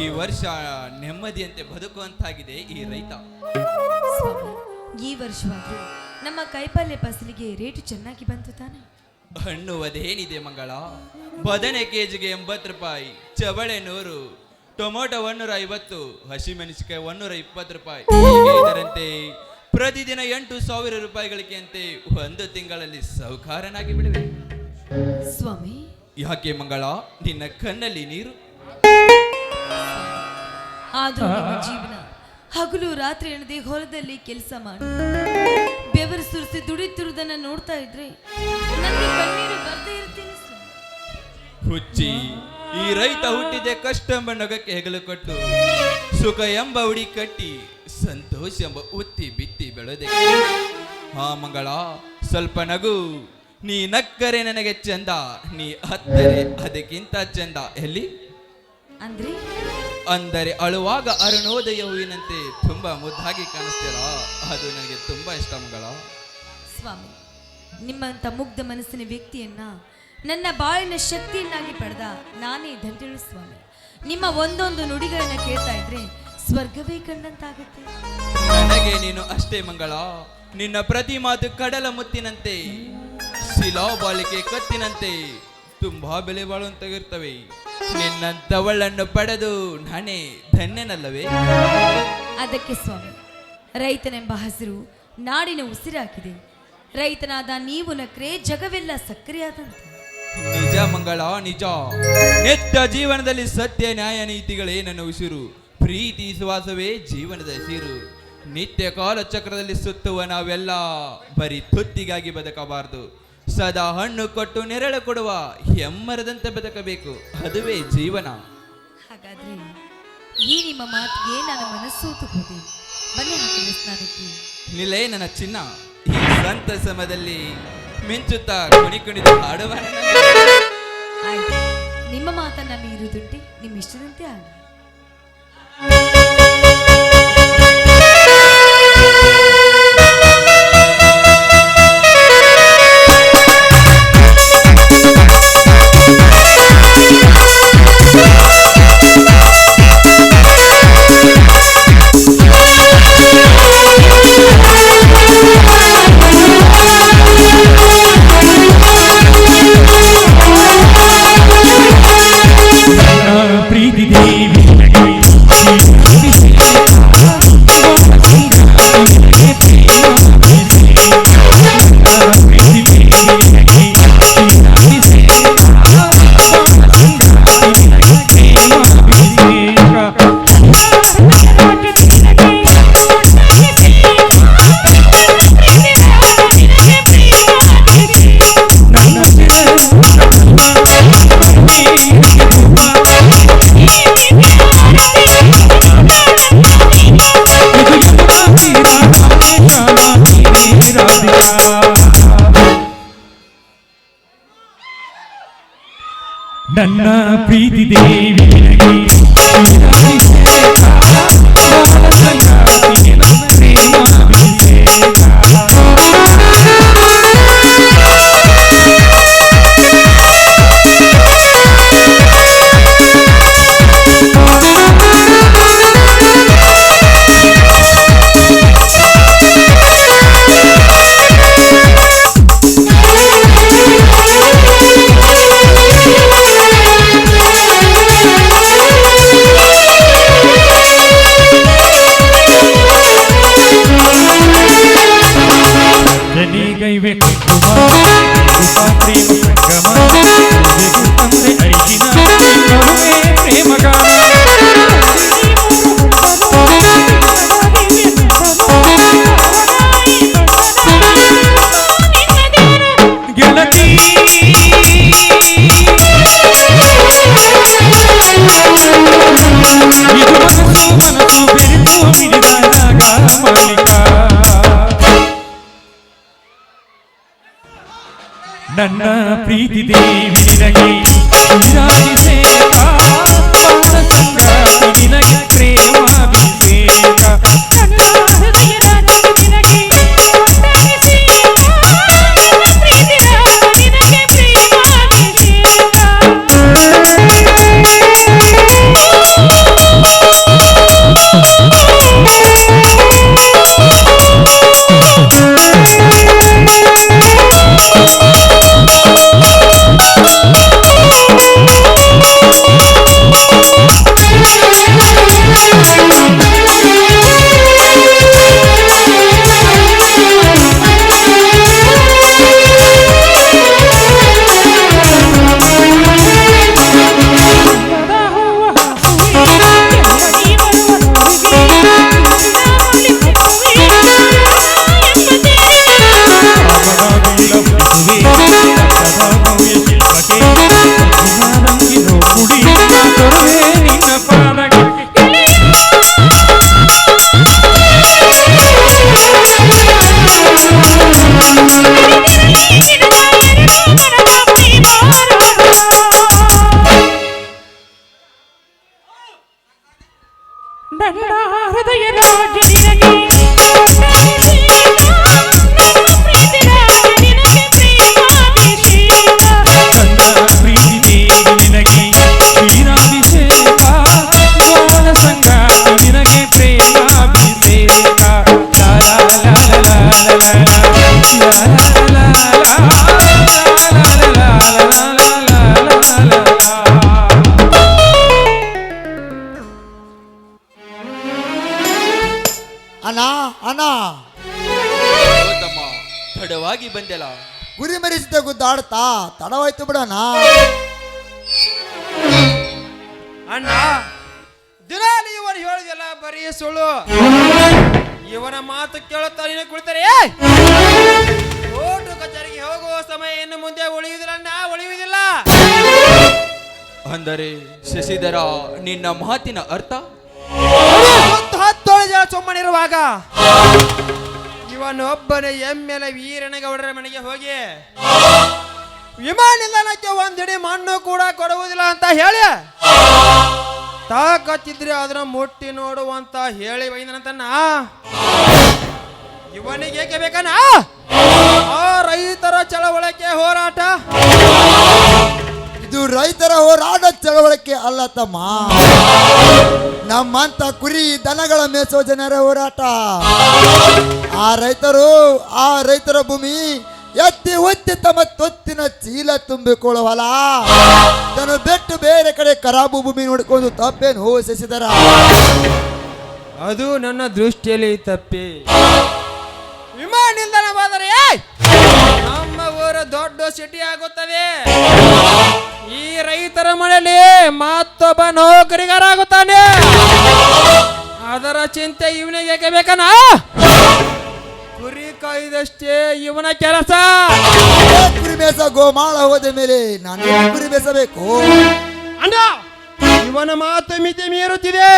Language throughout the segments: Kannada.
ಈ ವರ್ಷ ನೆಮ್ಮದಿಯಂತೆ ಬದುಕುವಂತಾಗಿದೆ ಈ ರೈತ. ಸ್ವಾಮಿ ಈ ವರ್ಷವಾದ್ರೂ ನಮ್ಮ ಕೈಪಲ್ಯ ಫಸಲಿಗೆ ರೇಟು ಚೆನ್ನಾಗಿ ಬಂತು ತಾನೆ? ಹಣ್ಣುವುದೇನಿದೆ ಮಂಗಳ? ಬದನೆ ಕೆಜಿಗೆ ಎಂಬತ್ತು ರೂಪಾಯಿ ಚವಳೆ ನೂರು ಟೊಮೊಟೊ ಒನ್ನೂರ ಐವತ್ತು ಹಸಿಮೆಣಸಿಕಾಯಿ ಒನ್ನೂರ ಇಪ್ಪತ್ತು ರೂಪಾಯಿ. ಹೀಗೆ ಇದರಂತೆ ಪ್ರತಿದಿನ ಎಂಟು ಸಾವಿರ ರೂಪಾಯಿಗಳಿಗೆ ಅಂತೆ ಒಂದು ತಿಂಗಳಲ್ಲಿ ಸೌಕಾರನಾಗಿ ಬಿಡುವೆ. ಸ್ವಾಮಿ. ಯಾಕೆ ಮಂಗಳ? ನಿನ್ನ ಕಣ್ಣಲ್ಲಿ ನೀರು. ಆದ್ರೂ ನಿಮ್ಮ ಜೀವನ ಹಗಲು ರಾತ್ರಿ ಎಣದೆ ಹೊಲದಲ್ಲಿ ಕೆಲಸ ಮಾಡಿ. ಬೆವರು ಸುರಿಸಿ ದುಡಿತಿರುವುದನ್ನ ನೋಡ್ತಾ ಇದ್ರೆ ನನಗೆ ಕಣ್ಣೀರು ಬರ್ತಾ ಇರ್ತೀನಿ ಹುಚ್ಚಿ ಈ ರೈತ ಹುಟ್ಟಿದೆ ಕಷ್ಟ ಎಂಬ ನಗಕ್ಕೆ ಹೆಗಲು ಕೊಟ್ಟು. ಸುಖ ಎಂಬ ಉಡಿ ಕಟ್ಟಿ ಸಂತೋಷ ಎಂಬ ಉತ್ತಿ ಬಿತ್ತಿ ಬೆಳೆದೆ. ಹಾ ಮಂಗಳ ಸ್ವಲ್ಪ ನಗು. ನೀ ನಕ್ಕರೆ ನನಗೆ ಚಂದ ನೀ ಹತ್ತರೆ ಅದಕ್ಕಿಂತ ಚಂದ. ಎಲ್ಲಿ? ಅಂದ್ರೆ? ಅಂದರೆ ಅಳುವಾಗ ಅರುಣೋದಯ ಹೂವಿನಂತೆ ತುಂಬಾ ಮುದ್ದಾಗಿ ಕಾಣಿಸ್ತೀರ ಅದು ನನಗೆ ತುಂಬಾ ಇಷ್ಟ ಮಗಳ. ಸ್ವಾಮಿ ನಿಮ್ಮಂತ ಮುಗ್ಧ ಮನಸ್ಸಿನ ವ್ಯಕ್ತಿಯನ್ನ ನನ್ನ ಬಾಳಿನ ಶಕ್ತಿಯನ್ನಾಗಿ ಪಡೆದ ನಾನೇ ಧನ್ಯಳು ಸ್ವಾಮಿ. ನಿಮ್ಮ ಒಂದೊಂದು ನುಡಿಗಳನ್ನ ಕೇಳ್ತಾ ಇದ್ರೆ ಸ್ವರ್ಗವೇ ಕಂಡಂತಾಗುತ್ತೆ. ನನಗೆ ನೀನು ಅಷ್ಟೇ ಮಂಗಳ. ನಿನ್ನ ಪ್ರತಿ ಮಾತು ಕಡಲ ಮುತ್ತಿನಂತೆ ಶಿಲಾ ಬಾಳಿಕೆ ಕತ್ತಿನಂತೆ ತುಂಬಾ ಬೆಲೆ ಬಾಳುವಂತಾಗಿರ್ತವೆ ನಿನ್ನಂತವಳನ್ನು ಪಡೆದು ನಾನೇ ಧನ್ಯನಲ್ಲವೇ? ಅದಕ್ಕೆ ಸ್ವಾಮಿ ರೈತನೆಂಬ ಹಸಿರು ನಾಡಿನ ಉಸಿರಾಗಿದೆ. ರೈತನಾದ ನೀವು ನಕ್ರೆ ಜಗವೆಲ್ಲ ಸಕ್ರಿಯಾದಂತೆ. ನಿಜ ಮಂಗಳ ನಿಜ. ನಿತ್ಯ ಜೀವನದಲ್ಲಿ ಸತ್ಯ ನ್ಯಾಯ ನೀತಿಗಳೇ ನನ್ನ ಉಸಿರು. ಪ್ರೀತಿ ಸುವಾಸವೇ ಜೀವನದ ಹಸಿರು. ನಿತ್ಯ ಕಾಲಚಕ್ರದಲ್ಲಿ ಸುತ್ತುವ ನಾವೆಲ್ಲ ಬರೀ ತುತ್ತಿಗಾಗಿ ಬದುಕಬಾರದು. ಸದಾ ಹಣ್ಣು ಕೊಟ್ಟು ನೆರಳು ಕೊಡುವ ಹೆಮ್ಮರದಂತೆ ಬದುಕಬೇಕು. ಅದುವೇ ಜೀವನ. ಹಾಗಾದ್ರೆ ಈ ನಿಮ್ಮ ಮಾತಿಗೆ ನನ್ನ ಮನಸ್ಸು ಹೋದೆ ಬನ್ನಿ ಹಾಕಿದ ಸ್ನಾನಕ್ಕೆ ನಿಲೇ ನನ್ನ ಚಿನ್ನ. ಈ ಸಂತ ಸಮದಲ್ಲಿ ಮಿಂಚುತ್ತಾ ಕುಣಿ ಕುಣಿದು ಹಾಡುವ. ಆಯ್ತು. ನಿಮ್ಮ ಮಾತನ್ನ ಮೀರುದುಂಟೆ ನಿಮ್ಮ ಇಷ್ಟದಂತೆ ಆಗಲಿ ನನ್ನ ಪ್ರೀತಿ ದೇವಿ நீகை வெற்றி ನನ್ನ ಪ್ರೀತಿ ದೇವಿ ನಿನಗೆ. ಗುದ್ದಾಡ್ತಾ ತಡವಾಯ್ತು ಬಿಡೋಣ. ಅಣ್ಣ ದಿನಾಲಿ ಇವನು ಹೇಳಿದೆಲ್ಲ ಬರೀ ಸುಳ್ಳು. ಇವನ ಮಾತು ಕೇಳುತ್ತಾ ನೀನು ಕುಳಿತರೆ? ಕೋರ್ಟು ಕಚೇರಿಗೆ ಹೋಗುವ ಸಮಯ ಇನ್ನು ಮುಂದೆ ಉಳಿಯುವುದಿಲ್ಲ ಅಣ್ಣ ಉಳಿಯುವುದಿಲ್ಲ. ಅಂದರೆ ಶಶಿಧರ ನಿನ್ನ ಮಾತಿನ ಅರ್ಥ? ಹತ್ತು ಹತ್ತೇಳು ಜನ ಸುಮ್ಮನಿರುವಾಗ. ಇವನೊಬ್ಬನೇ ಎಮ್ಮೆಲೆ ವೀರನಗೌಡರ ಮನೆಗೆ ಹೋಗಿ ವಿಮಾನ ನಿಲ್ದಾಣಕ್ಕೆ ಒಂದಿಡಿ ಮಣ್ಣು ಕೂಡ ಕೊಡುವುದಿಲ್ಲ ಅಂತ ಹೇಳಿ, ತಾಕತ್ತಿದ್ರೆ ಅದನ್ನ ಮುಟ್ಟಿ ನೋಡುವಂತ ಹೇಳಿ ಬೈದನಂತನ್ನ ಇವನಿಗೆ ಏಕೆ ಬೇಕನ ಆ ರೈತರ ಚಳವಳಿಕೆ ಹೋರಾಟ. ಇದು ರೈತರ ಹೋರಾಟ ಚಳವಳಿಕೆ ಅಲ್ಲ ತಮ್ಮ. ನಮ್ಮಂತ ಕುರಿ ದನಗಳ ಮೇಸೋ ಜನರ ಹೋರಾಟ. ಆ ರೈತರು ಆ ರೈತರ ಭೂಮಿ ಎತ್ತಿ ಒತ್ತಿ ತಮ್ಮ ತೊತ್ತಿನ ಚೀಲ ತುಂಬಿಕೊಳ್ಳುವಲ್ಲ. ತನ್ನ ಬಿಟ್ಟು ಬೇರೆ ಕಡೆ ಕರಾಬು ಭೂಮಿ ನೋಡ್ಕೊಂಡು ತಪ್ಪೇನು ಹೋಸಿಸಿದರ? ಅದು ನನ್ನ ದೃಷ್ಟಿಯಲ್ಲಿ ತಪ್ಪಿ. ವಿಮಾನ ನಿಲ್ದಾಣವಾದರೆ ನಮ್ಮ ಊರು ದೊಡ್ಡ ಸಿಟಿ ಆಗುತ್ತದೆ ಈ ರೈತರ ಮನೆಯಲ್ಲಿ ಮತ್ತೊಬ್ಬ ನೌಕರಿಗಾರ ಆಗುತ್ತಾನೆ ಅದರ ಚಿಂತೆ ಇವನಿಗೆ ಏಕೆ ಬೇಕನ ಕುರಿ ಕಾಯ್ದಷ್ಟೇ ಇವನ ಕೆಲಸ. ಕುರಿ ಬೇಸ ಗೋಮಾಳ ಹೋದ ಮೇಲೆ ನಾನು ಕುರಿ ಬೇಸಬೇಕು? ಅಣ್ಣ ಇವನ ಮಾತು ಮಿತಿ ಮೀರುತ್ತಿದೆ.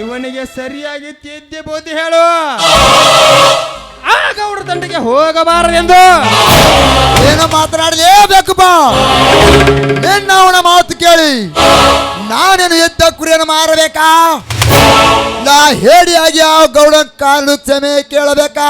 ಇವನಿಗೆ ಸರಿಯಾಗಿ ತಿದ್ದಿ ಬುದ್ಧಿ ಹೇಳು ಗೌಡ್ರ ತಂಡಕ್ಕೆ ಹೋಗಬಾರದೆಂದು. ಏನೋ ಮಾತನಾಡಲೇಬೇಕಪ್ಪ ನಿನ್ನ ಅವನ ಮಾತು ಕೇಳಿ. ನಾನೇನು ಎದ್ದ ಕುರಿಯನ್ನು ಮಾರಬೇಕಾ? ನಾ ಹೇಡಿಯಾಗಿ ಆ ಗೌಡ ಕಾಲು ಕ್ಷಮೆ ಕೇಳಬೇಕಾ?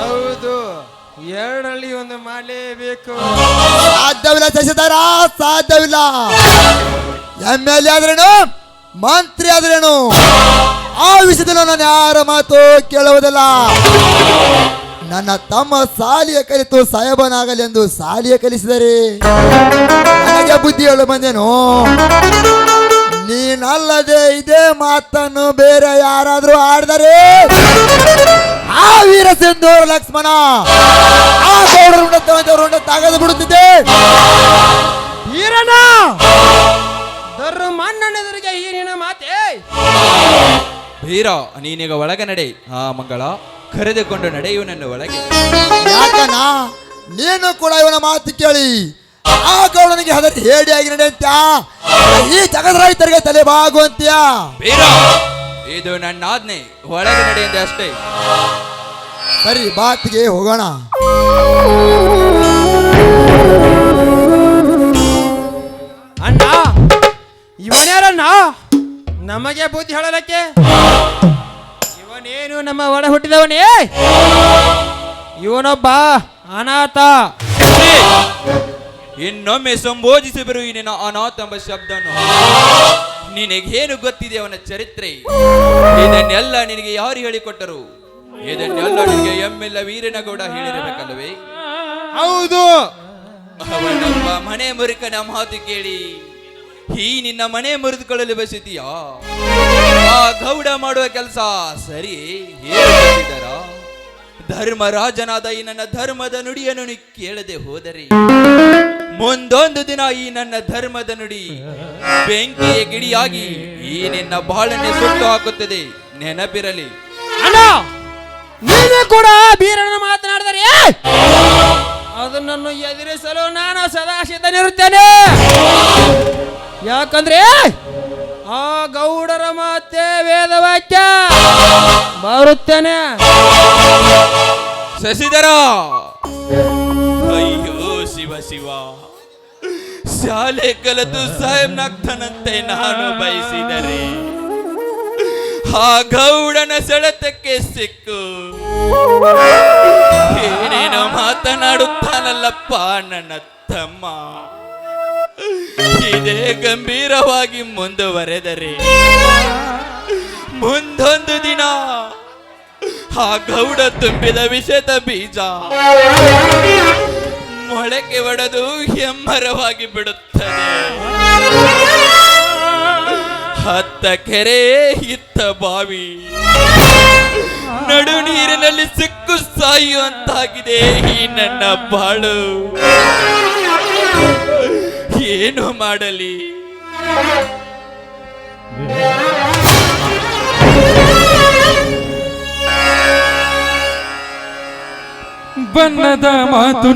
ಹೌದು ಎರಡಲ್ಲಿ ಒಂದು ಮಾಡಲೇಬೇಕು. ಸಾಧ್ಯವಿಲ್ಲ ಶಶಿಧರ ಸಾಧ್ಯವಿಲ್ಲ. ಎಂ ಎಲ್ ಎ ಆದ್ರೇನು ಮಂತ್ರಿ ಆದ್ರೇನು ಆ ವಿಷಯದಲ್ಲಿ ನಾನು ಯಾರ ಮಾತು ಕೇಳುವುದಿಲ್ಲ. ನನ್ನ ತಮ್ಮ ಸಾಲಿಯ ಕಲಿತು ಸಾಯಬನಾಗಲೆಂದು ಸಾಲಿಯ ಕಲಿಸಿದರೆ ನನಗೆ ಬುದ್ಧಿ ಹೇಳು ಬಂದೇನು. ನೀನಲ್ಲದೆ ಇದೇ ಮಾತನ್ನು ಬೇರೆ ಯಾರಾದರೂ ಆಡಿದರೆ ಆ ವೀರ ಸಿಂಧೂರ ಲಕ್ಷ್ಮಣ, ಆ ರುಂಡ ತಾಗದು ಬಿಡುತ್ತಿದ್ದೆ ಈರಣ್ಣ ಧರ್ಮಣ್ಣನೆದುರಿಗೆ ಈ ನಿನ್ನ ಮಾತೇ. ವೀರ ನೀನೀಗ ಒಳಗೆ ನಡೆ. ಆ ಮಂಗಳ ಕರೆದುಕೊಂಡು ನಡೆಯುವ ನನ್ನ ಒಳಗೆ. ಯಾಕನ ನೀನು ಕೂಡ ಇವನ ಮಾತು ಕೇಳಿ. ಆ ಗೌಡನಿಗೆ ಹೇಡಿ ಆಗಿ ನಡೆಯಂತ ಈ ಜಗದ ರೈತರಿಗೆ ತಲೆ ವೀರ ಇದು ನನ್ನ ಆಜ್ಞೆ. ಒಳಗೆ ನಡೆಯಂತೆ ಅಷ್ಟೇ. ಸರಿ ಬಾತಿಗೆ ಹೋಗೋಣ. ನಮ್ಮ ಒಡ ಹುಟ್ಟಿದವನೇ? ಇವನೊಬ್ಬ ಅನಾಥ. ಇನ್ನೊಮ್ಮೆ ಸಂಬೋಧಿಸಿ ಬರು ಈ ನಿನ್ನ ಅನಾಥ ಎಂಬ ಶಬ್ದನು. ನಿನಗೇನು ಗೊತ್ತಿದೆ ಅವನ ಚರಿತ್ರೆ? ಇದನ್ನೆಲ್ಲ ನಿನಗೆ ಯಾರು ಹೇಳಿಕೊಟ್ಟರು? ಇದನ್ನೆಲ್ಲ ನಿನಗೆ ಎಮ್ಮೆಲ್ಲ ವೀರನಗೌಡ ಹೇಳಿರಬೇಕಲ್ಲವೇ? ಹೌದು. ಅವನೊಬ್ಬ ಮನೆ ಮುರುಕನ ಮಾತು ಕೇಳಿ. ಈ ನಿನ್ನ ಮನೆ ಮುರಿದುಕೊಳ್ಳಲು ಬಯಸುತ್ತೀಯಾ ಆ ಗೌಡ ಮಾಡುವ ಕೆಲಸ ಸರಿ ಧರ್ಮರಾಜನಾದ ಈ ನನ್ನ ಧರ್ಮದ ನುಡಿಯನ್ನು ನೀ ಕೇಳದೆ ಹೋದರೆ, ಮುಂದೊಂದು ದಿನ ಈ ನನ್ನ ಧರ್ಮದ ನುಡಿ ಬೆಂಕಿಯ ಗಿಡಿಯಾಗಿ ಈ ನಿನ್ನ ಬಾಳನ್ನೇ ಸುಟ್ಟು ಹಾಕುತ್ತದೆ. ನೆನಪಿರಲಿ. ನೀನು ಕೂಡ ಬೀರನ ಮಾತನಾಡಿದರೆ, ಅದನ್ನು ಎದುರಿಸಲು ನಾನು ಸದಾ ಸಿದ್ಧನಿರುತ್ತೇನೆ ಯಾಕಂದ್ರೆ ಆ ಗೌಡರ ಮಾತೆ ವೇದವಾಕ್ಯ ಬರುತ್ತೇನೆ. ಶಶಿಧರ ಅಯ್ಯೋ ಶಿವ ಶಿವ. ಶಾಲೆ ಕಲಿತು ಸಾಹೇಬ್ನಾಗ್ತಾನಂತೆ ನಾನು ಬಯಸಿದರೆ. ಆ ಗೌಡನ ಸೆಳೆತಕ್ಕೆ ಸಿಕ್ಕು. ಏನೇನೋ ಮಾತನಾಡುತ್ತಾನಲ್ಲಪ್ಪ ನನ್ನ ತಮ್ಮ. ಇದೇ ಗಂಭೀರವಾಗಿ ಮುಂದುವರೆದರೆ ಮುಂದೊಂದು ದಿನ ಆ ಗೌಡ ತುಂಬಿದ ವಿಷದ ಬೀಜ ಮೊಳಕೆ ಒಡೆದು ಹೆಮ್ಮರವಾಗಿ ಬಿಡುತ್ತದೆ. ಹತ್ತ ಕೆರೆ ಇತ್ತ ಬಾವಿ. ನಡು ನೀರಿನಲ್ಲಿ ಸಿಕ್ಕು ಸಾಯುವಂತಾಗಿದೆ ಈ ನನ್ನ ಬಾಳು. ಏನು ಮಾಡಲಿ? ಬನ್ನದ ಮಾತು